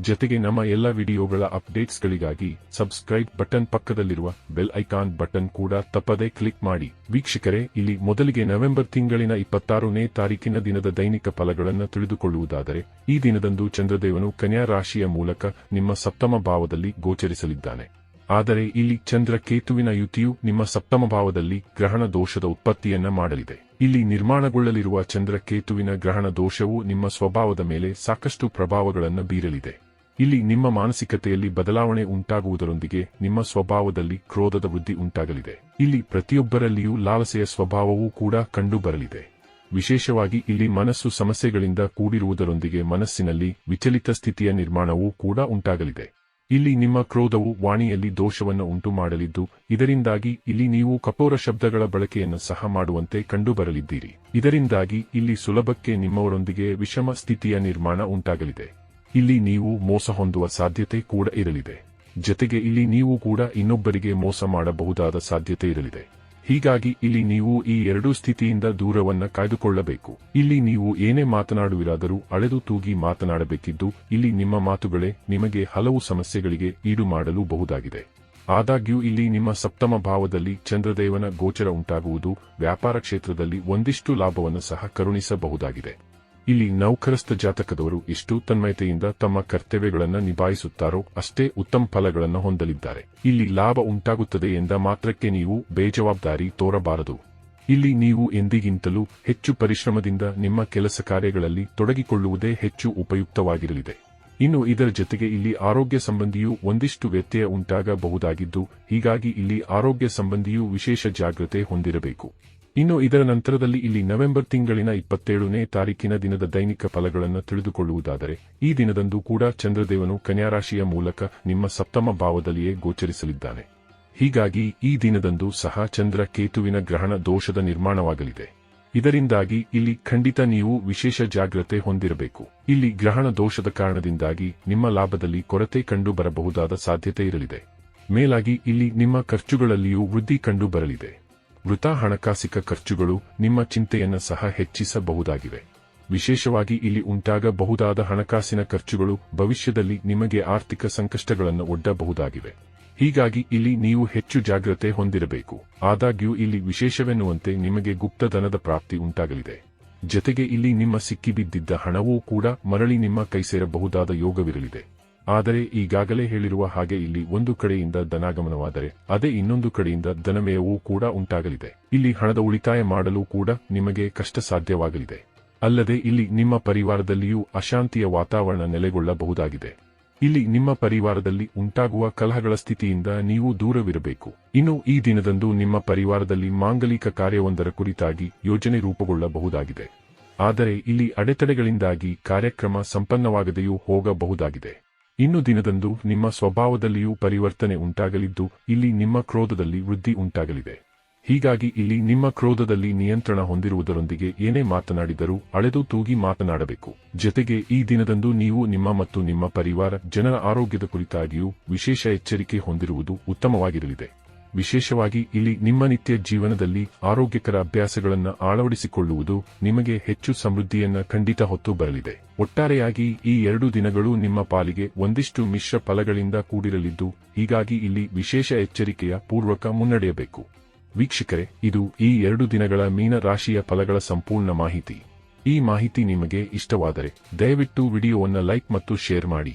ಜೊತೆಗೆ ನಮ್ಮ ಎಲ್ಲ ವಿಡಿಯೋಗಳ ಅಪ್ಡೇಟ್ಸ್ಗಳಿಗಾಗಿ ಸಬ್ಸ್ಕ್ರೈಬ್ ಬಟನ್ ಪಕ್ಕದಲ್ಲಿರುವ ಬೆಲ್ ಐಕಾನ್ ಬಟನ್ ಕೂಡ ತಪ್ಪದೇ ಕ್ಲಿಕ್ ಮಾಡಿ. ವೀಕ್ಷಕರೇ, ಇಲ್ಲಿ ಮೊದಲಿಗೆ ನವೆಂಬರ್ ತಿಂಗಳಿನ ಇಪ್ಪತ್ತಾರನೇ ತಾರೀಕಿನ ದಿನದ ದೈನಿಕ ಫಲಗಳನ್ನು ತಿಳಿದುಕೊಳ್ಳುವುದಾದರೆ, ಈ ದಿನದಂದು ಚಂದ್ರದೇವನು ಕನ್ಯಾ ರಾಶಿಯ ಮೂಲಕ ನಿಮ್ಮ ಸಪ್ತಮ ಭಾವದಲ್ಲಿ ಗೋಚರಿಸಲಿದ್ದಾನೆ. ಆದರೆ ಇಲ್ಲಿ ಚಂದ್ರ ಕೇತುವಿನ ಯುತಿಯು ನಿಮ್ಮ ಸಪ್ತಮ ಭಾವದಲ್ಲಿ ಗ್ರಹಣ ದೋಷದ ಉತ್ಪತ್ತಿಯನ್ನ ಮಾಡಲಿದೆ. ಇಲ್ಲಿ ನಿರ್ಮಾಣಗೊಳ್ಳಲಿರುವ ಚಂದ್ರ ಕೇತುವಿನ ಗ್ರಹಣ ದೋಷವು ನಿಮ್ಮ ಸ್ವಭಾವದ ಮೇಲೆ ಸಾಕಷ್ಟು ಪ್ರಭಾವಗಳನ್ನು ಬೀರಲಿದೆ. ಇಲ್ಲಿ ನಿಮ್ಮ ಮಾನಸಿಕತೆಯಲ್ಲಿ ಬದಲಾವಣೆ ಉಂಟಾಗುವುದರೊಂದಿಗೆ ನಿಮ್ಮ ಸ್ವಭಾವದಲ್ಲಿ ಕ್ರೋಧದ ವೃದ್ಧಿ ಉಂಟಾಗಲಿದೆ. ಇಲ್ಲಿ ಪ್ರತಿಯೊಬ್ಬರಲ್ಲಿಯೂ ಲಾಲಸೆಯ ಸ್ವಭಾವವೂ ಕೂಡ ಕಂಡುಬರಲಿದೆ. ವಿಶೇಷವಾಗಿ ಇಲ್ಲಿ ಮನಸ್ಸು ಸಮಸ್ಯೆಗಳಿಂದ ಕೂಡಿರುವುದರೊಂದಿಗೆ ಮನಸ್ಸಿನಲ್ಲಿ ವಿಚಲಿತ ಸ್ಥಿತಿಯ ನಿರ್ಮಾಣವೂ ಕೂಡ ಉಂಟಾಗಲಿದೆ. ಇಲ್ಲಿ ನಿಮ್ಮ ಕ್ರೋಧವು ವಾಣಿಯಲ್ಲಿ ದೋಷವನ್ನು ಉಂಟು ಮಾಡಲಿದ್ದು ಇದರಿಂದಾಗಿ ಇಲ್ಲಿ ನೀವು ಕಪೋರ ಶಬ್ದಗಳ ಬಳಕೆಯನ್ನು ಸಹ ಮಾಡುವಂತೆ ಕಂಡುಬರಲಿದ್ದೀರಿ. ಇದರಿಂದಾಗಿ ಇಲ್ಲಿ ಸುಲಭಕ್ಕೆ ನಿಮ್ಮವರೊಂದಿಗೆ ವಿಷಮ ಸ್ಥಿತಿಯ ನಿರ್ಮಾಣ ಉಂಟಾಗಲಿದೆ. ಇಲ್ಲಿ ನೀವು ಮೋಸ ಹೊಂದುವ ಸಾಧ್ಯತೆ ಕೂಡ ಇರಲಿದೆ. ಜೊತೆಗೆ ಇಲ್ಲಿ ನೀವು ಕೂಡ ಇನ್ನೊಬ್ಬರಿಗೆ ಮೋಸ ಮಾಡಬಹುದಾದ ಸಾಧ್ಯತೆ ಇರಲಿದೆ. ಹೀಗಾಗಿ ಇಲ್ಲಿ ನೀವು ಈ ಎರಡೂ ಸ್ಥಿತಿಯಿಂದ ದೂರವನ್ನ ಕಾಯ್ದುಕೊಳ್ಳಬೇಕು. ಇಲ್ಲಿ ನೀವು ಏನೇ ಮಾತನಾಡುವಿರಾದರೂ ಅಳೆದು ತೂಗಿ ಮಾತನಾಡಬೇಕಿದ್ದು, ಇಲ್ಲಿ ನಿಮ್ಮ ಮಾತುಗಳೇ ನಿಮಗೆ ಹಲವು ಸಮಸ್ಯೆಗಳಿಗೆ ಈಡು ಮಾಡಲು ಬಹುದಾಗಿದೆ. ಆದಾಗ್ಯೂ ಇಲ್ಲಿ ನಿಮ್ಮ ಸಪ್ತಮ ಭಾವದಲ್ಲಿ ಚಂದ್ರದೇವನ ಗೋಚರ ಉಂಟಾಗುವುದು ವ್ಯಾಪಾರ ಕ್ಷೇತ್ರದಲ್ಲಿ ಒಂದಿಷ್ಟು ಲಾಭವನ್ನು ಸಹ ಕರುಣಿಸಬಹುದಾಗಿದೆ. ಇಲ್ಲಿ ನೌಕರಸ್ಥ ಜಾತಕದವರು ಎಷ್ಟು ತನ್ಮಯತೆಯಿಂದ ತಮ್ಮ ಕರ್ತವ್ಯಗಳನ್ನು ನಿಭಾಯಿಸುತ್ತಾರೋ ಅಷ್ಟೇ ಉತ್ತಮ ಫಲಗಳನ್ನು ಹೊಂದಲಿದ್ದಾರೆ. ಇಲ್ಲಿ ಲಾಭ ಉಂಟಾಗುತ್ತದೆ ಎಂದ ಮಾತ್ರಕ್ಕೆ ನೀವು ಬೇಜವಾಬ್ದಾರಿ ತೋರಬಾರದು. ಇಲ್ಲಿ ನೀವು ಎಂದಿಗಿಂತಲೂ ಹೆಚ್ಚು ಪರಿಶ್ರಮದಿಂದ ನಿಮ್ಮ ಕೆಲಸ ಕಾರ್ಯಗಳಲ್ಲಿ ತೊಡಗಿಕೊಳ್ಳುವುದೇ ಹೆಚ್ಚು ಉಪಯುಕ್ತವಾಗಿರಲಿದೆ. ಇನ್ನು ಇದರ ಜೊತೆಗೆ ಇಲ್ಲಿ ಆರೋಗ್ಯ ಸಂಬಂಧಿಯೂ ಒಂದಿಷ್ಟು ವ್ಯತ್ಯಯ ಉಂಟಾಗಬಹುದಾಗಿದ್ದು, ಹೀಗಾಗಿ ಇಲ್ಲಿ ಆರೋಗ್ಯ ಸಂಬಂಧಿಯೂ ವಿಶೇಷ ಜಾಗ್ರತೆ ಹೊಂದಿರಬೇಕು. ಇನ್ನು ಇದರ ನಂತರದಲ್ಲಿ ಇಲ್ಲಿ ನವೆಂಬರ್ ತಿಂಗಳಿನ ಇಪ್ಪತ್ತೇಳನೇ ತಾರೀಕಿನ ದಿನದ ದೈನಿಕ ಫಲಗಳನ್ನು ತಿಳಿದುಕೊಳ್ಳುವುದಾದರೆ, ಈ ದಿನದಂದು ಕೂಡ ಚಂದ್ರದೇವನು ಕನ್ಯಾರಾಶಿಯ ಮೂಲಕ ನಿಮ್ಮ ಸಪ್ತಮ ಭಾವದಲ್ಲಿಯೇ ಗೋಚರಿಸಲಿದ್ದಾನೆ. ಹೀಗಾಗಿ ಈ ದಿನದಂದು ಸಹ ಚಂದ್ರ ಕೇತುವಿನ ಗ್ರಹಣ ದೋಷದ ನಿರ್ಮಾಣವಾಗಲಿದೆ. ಇದರಿಂದಾಗಿ ಇಲ್ಲಿ ಖಂಡಿತ ನೀವು ವಿಶೇಷ ಜಾಗ್ರತೆ ಹೊಂದಿರಬೇಕು. ಇಲ್ಲಿ ಗ್ರಹಣ ದೋಷದ ಕಾರಣದಿಂದಾಗಿ ನಿಮ್ಮ ಲಾಭದಲ್ಲಿ ಕೊರತೆ ಕಂಡು ಬರಬಹುದಾದ ಸಾಧ್ಯತೆ ಇರಲಿದೆ. ಮೇಲಾಗಿ ಇಲ್ಲಿ ನಿಮ್ಮ ಖರ್ಚುಗಳಲ್ಲಿಯೂ ವೃದ್ಧಿ ಕಂಡು ಬರಲಿದೆ ವೃಥಾ ಹಣಕಾಸಿಕ ಖರ್ಚುಗಳು ನಿಮ್ಮ ಚಿಂತೆಯನ್ನು ಸಹ ಹೆಚ್ಚಿಸಬಹುದಾಗಿವೆ. ವಿಶೇಷವಾಗಿ ಇಲ್ಲಿ ಉಂಟಾಗಬಹುದಾದ ಹಣಕಾಸಿನ ಖರ್ಚುಗಳು ಭವಿಷ್ಯದಲ್ಲಿ ನಿಮಗೆ ಆರ್ಥಿಕ ಸಂಕಷ್ಟಗಳನ್ನು ಒಡ್ಡಬಹುದಾಗಿವೆ. ಹೀಗಾಗಿ ಇಲ್ಲಿ ನೀವು ಹೆಚ್ಚು ಜಾಗ್ರತೆ ಹೊಂದಿರಬೇಕು. ಆದಾಗ್ಯೂ ಇಲ್ಲಿ ವಿಶೇಷವೆನ್ನುವಂತೆ ನಿಮಗೆ ಗುಪ್ತಧನದ ಪ್ರಾಪ್ತಿ ಉಂಟಾಗಲಿದೆ. ಜತೆಗೆ ಇಲ್ಲಿ ನಿಮ್ಮ ಸಿಕ್ಕಿಬಿದ್ದಿದ್ದ ಹಣವೂ ಕೂಡ ಮರಳಿ ನಿಮ್ಮ ಕೈ ಸೇರಬಹುದಾದ ಯೋಗವಿರಲಿದೆ. ಆದರೆ ಈಗಾಗಲೇ ಹೇಳಿರುವ ಹಾಗೆ ಇಲ್ಲಿ ಒಂದು ಕಡೆಯಿಂದ ಧನಾಗಮನವಾದರೆ, ಅದೇ ಇನ್ನೊಂದು ಕಡೆಯಿಂದ ಧನಮೇಯವೂ ಕೂಡ ಉಂಟಾಗಲಿದೆ. ಇಲ್ಲಿ ಹಣದ ಉಳಿತಾಯ ಮಾಡಲು ಕೂಡ ನಿಮಗೆ ಕಷ್ಟ ಸಾಧ್ಯವಾಗಲಿದೆ ಅಲ್ಲದೆ ಇಲ್ಲಿ ನಿಮ್ಮ ಪರಿವಾರದಲ್ಲಿಯೂ ಅಶಾಂತಿಯ ವಾತಾವರಣ ನೆಲೆಗೊಳ್ಳಬಹುದಾಗಿದೆ. ಇಲ್ಲಿ ನಿಮ್ಮ ಪರಿವಾರದಲ್ಲಿ ಉಂಟಾಗುವ ಕಲಹಗಳ ಸ್ಥಿತಿಯಿಂದ ನೀವು ದೂರವಿರಬೇಕು. ಇನ್ನು ಈ ದಿನದಂದು ನಿಮ್ಮ ಪರಿವಾರದಲ್ಲಿ ಮಾಂಗಲಿಕ ಕಾರ್ಯವೊಂದರ ಕುರಿತಾಗಿ ಯೋಜನೆ ರೂಪುಗೊಳ್ಳಬಹುದಾಗಿದೆ. ಆದರೆ ಇಲ್ಲಿ ಅಡೆತಡೆಗಳಿಂದಾಗಿ ಕಾರ್ಯಕ್ರಮ ಸಂಪನ್ನವಾಗದೆಯೂ ಹೋಗಬಹುದಾಗಿದೆ. ಇನ್ನು ದಿನದಂದು ನಿಮ್ಮ ಸ್ವಭಾವದಲ್ಲಿಯೂ ಪರಿವರ್ತನೆ ಉಂಟಾಗಲಿದ್ದು, ಇಲ್ಲಿ ನಿಮ್ಮ ಕ್ರೋಧದಲ್ಲಿ ವೃದ್ಧಿ ಉಂಟಾಗಲಿದೆ. ಹೀಗಾಗಿ ಇಲ್ಲಿ ನಿಮ್ಮ ಕ್ರೋಧದಲ್ಲಿ ನಿಯಂತ್ರಣ ಹೊಂದಿರುವುದರೊಂದಿಗೆ ಏನೇ ಮಾತನಾಡಿದರೂ ಅಳೆದು ತೂಗಿ ಮಾತನಾಡಬೇಕು. ಜೊತೆಗೆ ಈ ದಿನದಂದು ನೀವು ನಿಮ್ಮ ಮತ್ತು ನಿಮ್ಮ ಪರಿವಾರ ಜನರ ಆರೋಗ್ಯದ ಕುರಿತಾಗಿಯೂ ವಿಶೇಷ ಎಚ್ಚರಿಕೆ ಹೊಂದಿರುವುದು ಉತ್ತಮವಾಗಿರಲಿದೆ. ವಿಶೇಷವಾಗಿ ಇಲ್ಲಿ ನಿಮ್ಮ ನಿತ್ಯ ಜೀವನದಲ್ಲಿ ಆರೋಗ್ಯಕರ ಅಭ್ಯಾಸಗಳನ್ನು ಅಳವಡಿಸಿಕೊಳ್ಳುವುದು ನಿಮಗೆ ಹೆಚ್ಚು ಸಮೃದ್ಧಿಯನ್ನ ಖಂಡಿತ ಹೊತ್ತು ಬರಲಿದೆ. ಒಟ್ಟಾರೆಯಾಗಿ ಈ ಎರಡು ದಿನಗಳು ನಿಮ್ಮ ಪಾಲಿಗೆ ಒಂದಿಷ್ಟು ಮಿಶ್ರ ಫಲಗಳಿಂದ ಕೂಡಿರಲಿದ್ದು, ಹೀಗಾಗಿ ಇಲ್ಲಿ ವಿಶೇಷ ಎಚ್ಚರಿಕೆಯ ಪೂರ್ವಕ ಮುನ್ನಡೆಯಬೇಕು. ವೀಕ್ಷಕರೇ, ಇದು ಈ ಎರಡು ದಿನಗಳ ಮೀನ ರಾಶಿಯ ಫಲಗಳ ಸಂಪೂರ್ಣ ಮಾಹಿತಿ. ಈ ಮಾಹಿತಿ ನಿಮಗೆ ಇಷ್ಟವಾದರೆ ದಯವಿಟ್ಟು ವಿಡಿಯೋವನ್ನು ಲೈಕ್ ಮತ್ತು ಶೇರ್ ಮಾಡಿ.